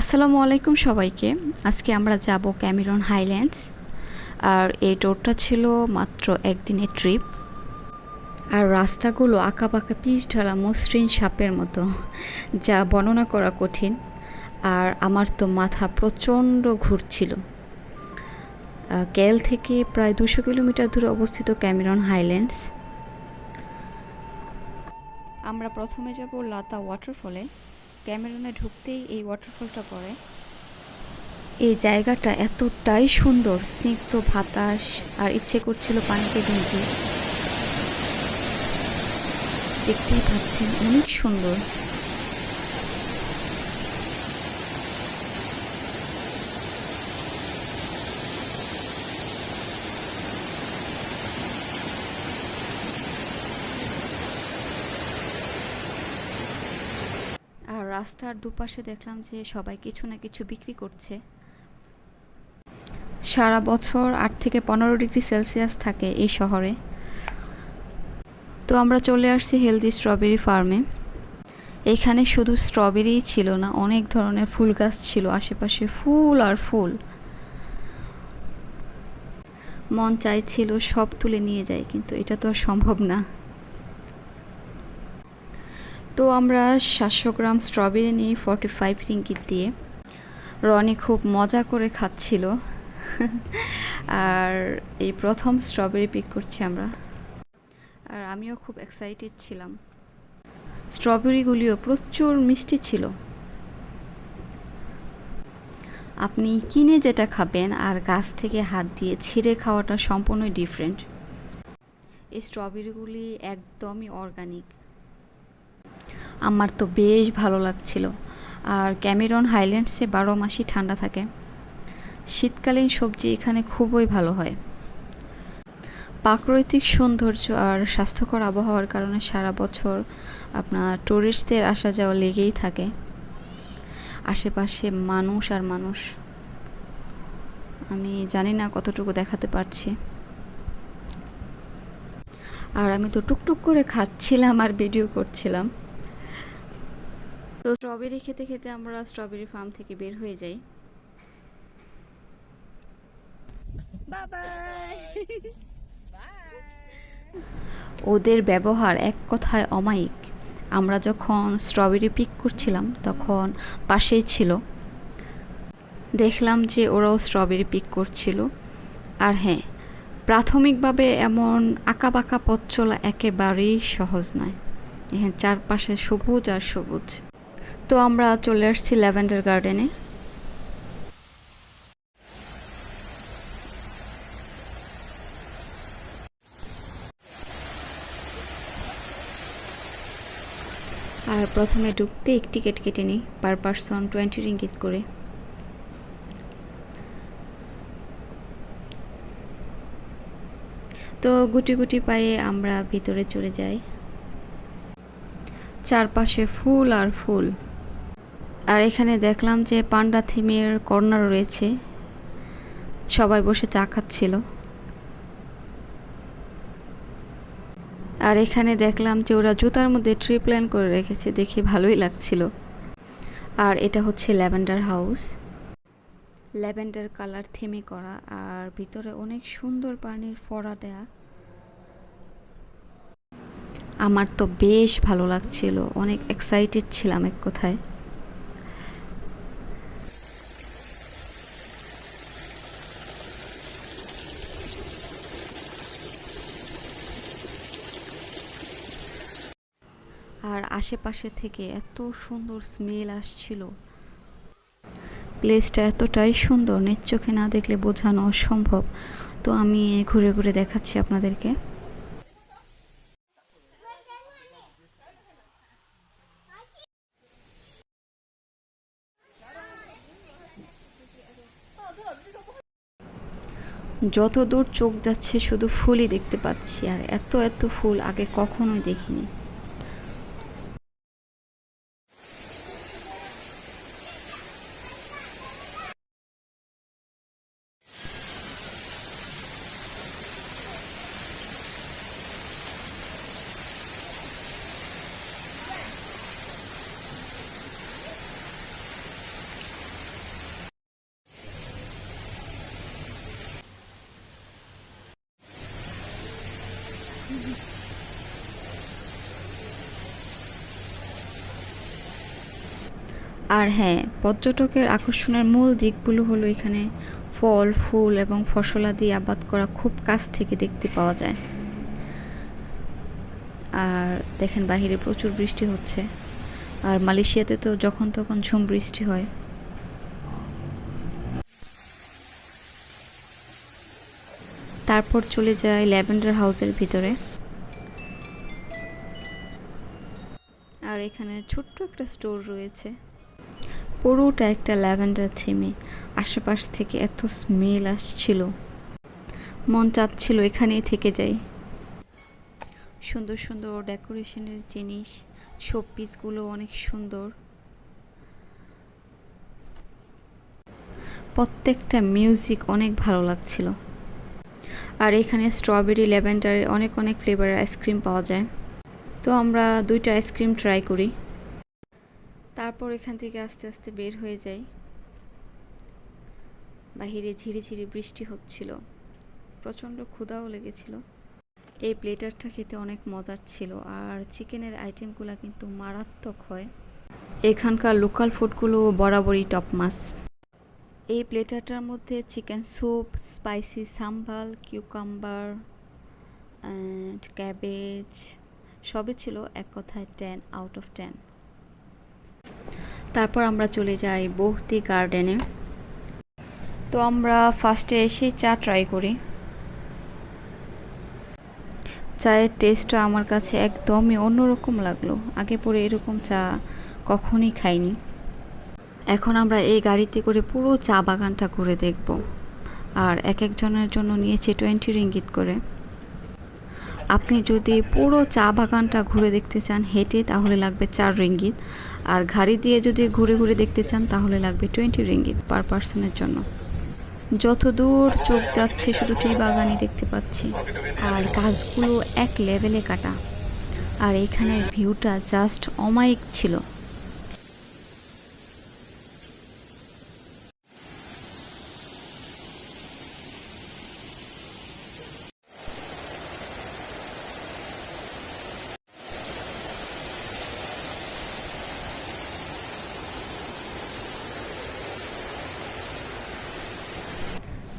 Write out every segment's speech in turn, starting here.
আসসালামু আলাইকুম সবাইকে। আজকে আমরা যাব ক্যামেরন হাইল্যান্ডস। আর এই টোরটা ছিল মাত্র একদিনের ট্রিপ। আর রাস্তাগুলো আঁকা বাঁকা পিচ ঢালা মসৃণ সাপের মতো, যা বর্ণনা করা কঠিন। আর আমার তো মাথা প্রচণ্ড ঘুরছিল। কেল থেকে প্রায় দুশো কিলোমিটার দূরে অবস্থিত ক্যামেরন হাইল্যান্ডস। আমরা প্রথমে যাব লাতা ওয়াটারফলে। ক্যামেরনে ঢুকতেই এই ওয়াটারফলটা পড়ে। এই জায়গাটা এতটাই সুন্দর, স্নিগ্ধ বাতাস আর ইচ্ছে করছিল পানিতে ভিজে। দেখতেই পাচ্ছেন অনেক সুন্দর আর রাস্তার দুপাশে দেখলাম যে সবাই কিছু না কিছু বিক্রি করছে। সারা বছর আট থেকে পনেরো ডিগ্রি সেলসিয়াস থাকে এই শহরে। তো আমরা চলে আসছি হেলদি স্ট্রবেরি ফার্মে। এখানে শুধু স্ট্রবেরিই ছিল না, অনেক ধরনের ফুল গাছ ছিল, আশেপাশে ফুল আর ফুল। মন চাইছিল সব তুলে নিয়ে যায় কিন্তু এটা তো আর সম্ভব না। তো আমরা সাতশো গ্রাম স্ট্রবেরি নিই ফর্টি ফাইভ রিঙ্কিট দিয়ে। রনি খুব মজা করে খাচ্ছিল। আর এই প্রথম স্ট্রবেরি পিক করছি আমরা। আর আমিও খুব এক্সাইটেড ছিলাম। স্ট্রবেরিগুলিও প্রচুর মিষ্টি ছিল। আপনি কিনে যেটা খাবেন আর গাছ থেকে হাত দিয়ে ছিঁড়ে খাওয়াটা সম্পূর্ণই ডিফারেন্ট এই স্ট্রবেরিগুলি একদমই অর্গানিক আমার তো বেশ ভালো লাগছিল। আর ক্যামেরন হাইল্যান্ডসে বারো মাসই ঠান্ডা থাকে। শীতকালীন সবজি এখানে খুবই ভালো হয়। প্রাকৃতিক সৌন্দর্য আর স্বাস্থ্যকর আবহাওয়ার কারণে সারা বছর আপনার ট্যুরিস্টদের আসা যাওয়া লেগেই থাকে। আশেপাশে মানুষ আর মানুষ। আমি জানি না কতটুকু দেখাতে পারছি। আর আমি তো টুকটুক করে খাচ্ছিলাম আর ভিডিও করছিলাম। তো স্ট্রবেরি খেতে খেতে আমরা স্ট্রবেরি ফার্ম থেকে বের হয়ে যাই। ওদের ব্যবহার এক কথায় অমায়িক। আমরা যখন স্ট্রবেরি পিক করছিলাম তখন পাশেই ছিল। দেখলাম যে ওরাও স্ট্রবেরি পিক করছিল। আর হ্যাঁ প্রাথমিকভাবে এমন আঁকা বাঁকা পথ চলা একেবারেই সহজ নয়। এখানে চারপাশে সবুজ আর সবুজ। তো আমরা চলে আসছি ল্যাভেন্ডার গার্ডেনে। আর প্রথমে ঢুকতে এক টিকিট কেটে নিই, পার পারসন টোয়েন্টি রিঙ্গিত করে। তো গুটি গুটি পায়ে আমরা ভিতরে চলে যাই। চারপাশে ফুল আর ফুল। আর এখানে দেখলাম যে পান্ডা থিমের কর্নার রয়েছে। সবাই বসে চা খাচ্ছিল। আর এখানে দেখলাম যে ওরা জুতার মধ্যে ট্রি প্ল্যান করে রেখেছে, দেখে ভালোই লাগছিল। আর এটা হচ্ছে ল্যাভেন্ডার হাউস। ল্যাভেন্ডার কালার থিমে করা আর ভিতরে অনেক সুন্দর পানির ফোড়া দেয়া। আমার তো বেশ ভালো লাগছিল, অনেক এক্সাইটেড ছিলাম এক কথায়। আর আশেপাশে থেকে এত সুন্দর স্মেল আসছিল। প্লেসটা এতটাই সুন্দর, নিজ চোখে না দেখলে বোঝানো অসম্ভব। তো আমি ঘুরে ঘুরে দেখাচ্ছি আপনাদেরকে। যত দূর চোখ যাচ্ছে শুধু ফুলই দেখতে পাচ্ছি, আর এত এত ফুল আগে কখনোই দেখিনি। আর হ্যাঁ পর্যটকের আকর্ষণের মূল দিকগুলো হলো এখানে ফল, ফুল এবং ফসলাদি আবাদ করা খুব কাছ থেকে দেখতে পাওয়া যায়। আর দেখেন বাহিরে প্রচুর বৃষ্টি হচ্ছে। আর মালয়েশিয়াতে তো যখন তখন ঝুম বৃষ্টি হয়। তারপর চলে যায় ল্যাভেন্ডার হাউসের ভিতরে। আর এখানে ছোট্ট একটা স্টোর রয়েছে। পুরোটা একটা ল্যাভেন্ডার থিমে আশেপাশ থেকে এত স্মেল আসছিল। মন চাচ্ছিল এখানেই থেকে যাই। সুন্দর সুন্দর ডেকোরেশনের জিনিস শো পিসগুলো অনেক সুন্দর। প্রত্যেকটা মিউজিক অনেক ভালো লাগছিল। আর এখানে স্ট্রবেরি ল্যাভেন্ডারের অনেক অনেক ফ্লেভারের আইসক্রিম পাওয়া যায়। তো আমরা দুইটা আইসক্রিম ট্রাই করি। তারপর এখান থেকে আস্তে আস্তে বের হয়ে যাই। বাহিরে ঝিরিঝিরি বৃষ্টি হচ্ছিল। প্রচণ্ড ক্ষুধাও লেগেছিল। এই প্লেটারটা খেতে অনেক মজার ছিল আর চিকেনের আইটেমগুলো কিন্তু মারাত্মক হয়। এখানকার লোকাল ফুডগুলো বরাবরই টপ মাস এই প্লেটারটার মধ্যে chicken soup, spicy sambal, cucumber, and cabbage সবই ছিল এক কথায় টেন আউট অফ টেন তারপর আমরা চলে যাই বহতি গার্ডেনে। তো আমরা ফার্স্টে এসে চা ট্রাই করি। চায়ের টেস্টটা আমার কাছে একদমই অন্যরকম লাগল। আগে পরে এরকম চা কখনই খাইনি। এখন আমরা এই গাড়িতে করে পুরো চা বাগানটা ঘুরে দেখব। আর এক একজনের জন্য নিয়েছে টোয়েন্টি রিঙ্গিত করে। আপনি যদি পুরো চা বাগানটা ঘুরে দেখতে চান, হেঁটে, তাহলে লাগবে চার রিঙ্গিত। আর ঘাড়ি দিয়ে যদি ঘুরে ঘুরে দেখতে চান, তাহলে লাগবে টোয়েন্টি রিঙ্গিত পার পার্সনের জন্য। যত দূর চোখ যাচ্ছে, শুধু টি বাগানই দেখতে পাচ্ছি। আর গাছগুলো এক লেভেলে কাটা। আর এখানের ভিউটা জাস্ট অমায়িক ছিল।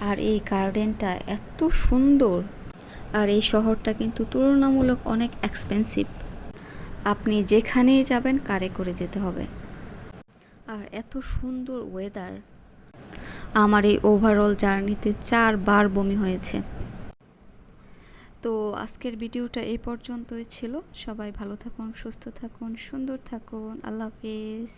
আর এই গার্ডেনটা এত সুন্দর। আর এই শহরটা কিন্তু তুলনামূলক অনেক এক্সপেন্সিভ আপনি যেখানেই যাবেন, কারে করে যেতে হবে। আর এত সুন্দর ওয়েদার আমার এই ওভারঅল জার্নিতে চারবার বমি হয়েছে। তো আজকের ভিডিওটা এই পর্যন্তই ছিল। সবাই ভালো থাকুন, সুস্থ থাকুন, সুন্দর থাকুন। আল্লাহ হাফিজ।